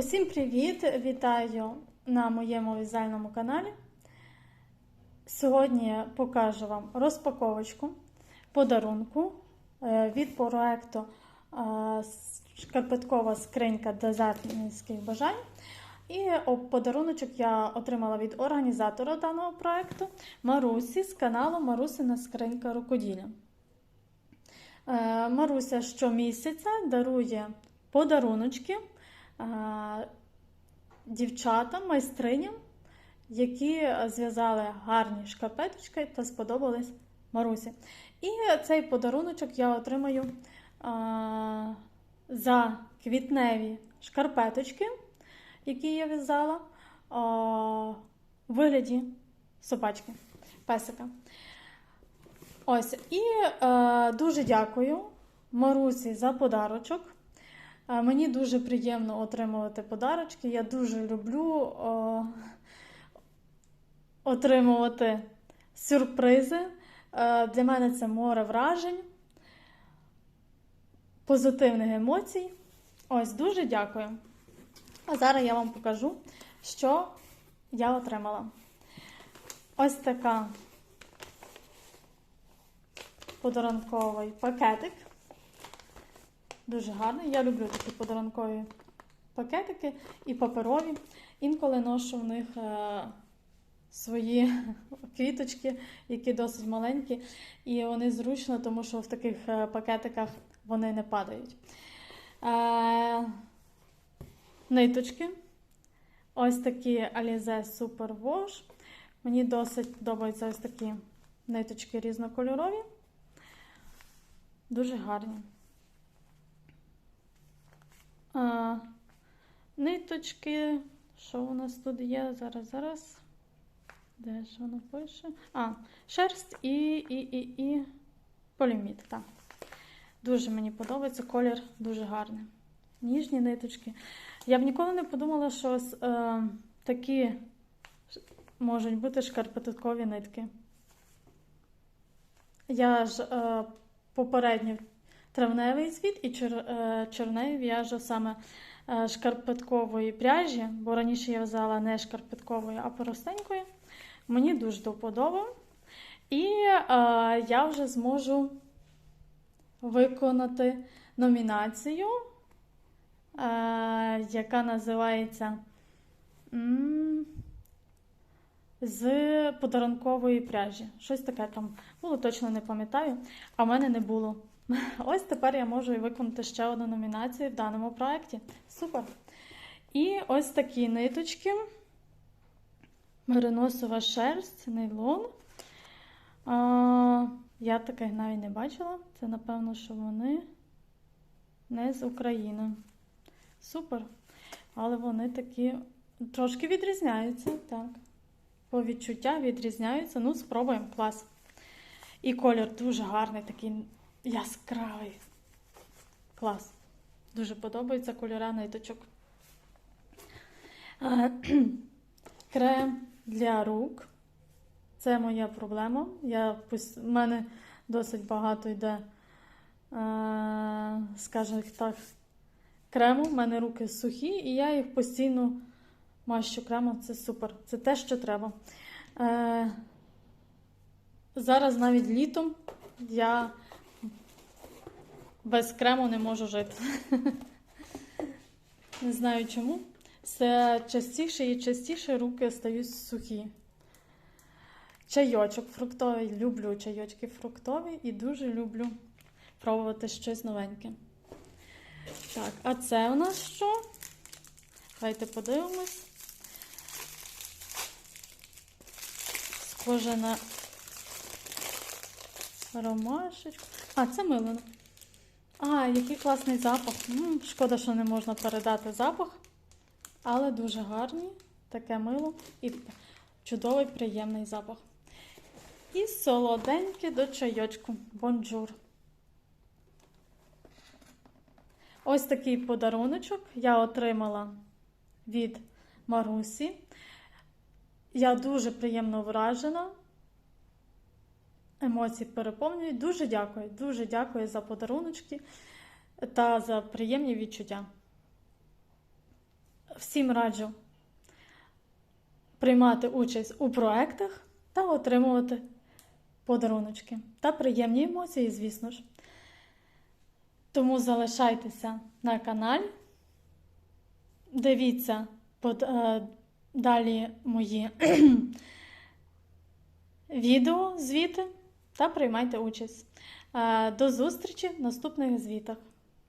Усім привіт! Вітаю на моєму в'язальному каналі. Сьогодні я покажу вам розпаковочку подарунку е, від проекту е, Шкарпеткова скринька дизайнерських бажань. І подаруночок я отримала від організатора даного проекту Марусі з каналу Марусина скринька рукоділля. Е, Маруся щомісяця дарує подаруночки дівчатам, майстриням, які зв'язали гарні шкарпеточки та сподобались Марусі. І цей подаруночок я отримаю за квітневі шкарпеточки, які я в'язала у вигляді собачки, песика. Ось, і е, дуже дякую Марусі за подарочок. Мені дуже приємно отримувати подарочки. Я дуже люблю е, отримувати сюрпризи. Е, для мене це море вражень, позитивних емоцій. Ось, дуже дякую. А зараз я вам покажу, що я отримала. Ось така подарунковий пакетик. Дуже гарний. Я люблю такі подарункові пакетики і паперові. Інколи ношу в них е, свої квіточки, які досить маленькі. І вони зручно, тому що в таких е, пакетиках вони не падають. Е, ниточки. Ось такі Alize Super Wash. Мені досить подобаються ось такі ниточки різнокольорові. Дуже гарні. А, ниточки. Що у нас тут є? Зараз, зараз. Де ж воно пише? А, шерсть і і, і, і поліміт. Так. Дуже мені подобається колір дуже гарний. Ніжні ниточки. Я б ніколи не подумала, що е, такі можуть бути шкарпеткові нитки. Я ж е, попередньо травневий звіт і е, чорневий в'яжу саме е, шкарпеткової пряжі, бо раніше я в'язала не шкарпеткової, а простенької. Мені дуже до вподоби. І е, я вже зможу виконати номінацію, е, яка називається з подарункової пряжі. Щось таке там було, точно не пам'ятаю, а в мене не було. Ось тепер я можу виконати ще одну номінацію в даному проєкті. Супер! І ось такі ниточки. Мериносова шерсть, нейлон. А, я таких навіть не бачила. Це, напевно, що вони не з України. Супер. Але вони такі трошки відрізняються. Так. По відчуття відрізняються. Ну, спробуємо клас. І колір дуже гарний, такий яскравий. Клас. Дуже подобається кольора ниточок. Крем для рук. Це моя проблема. Я, У мене досить багато йде, скажімо так, крему. У мене руки сухі, і я їх постійно мащу кремом. Це супер. Це те, що треба. Е, Зараз навіть літом я без крему не можу жити. Не знаю чому. Все частіше і частіше руки стають сухі. Чайочок фруктовий. Люблю чайочки фруктові і дуже люблю пробувати щось новеньке. Так, а це у нас що? Давайте подивимось. Схоже на ромашечку. А, це мило. А, який класний запах. М, шкода, що не можна передати запах. Але дуже гарний, таке мило і чудовий приємний запах. І солоденьке до чайочку. Бонжур. Ось такий подаруночок я отримала від Марусі. Я дуже приємно вражена. Емоції переповнюють. Дуже дякую, дуже дякую за подаруночки та за приємні відчуття. всім раджу приймати участь у проектах та отримувати подаруночки та приємні емоції, звісно ж. Тому залишайтеся на каналі, дивіться е, далі мої відео, звіти та приймайте участь. Е, До зустрічі в наступних звітах.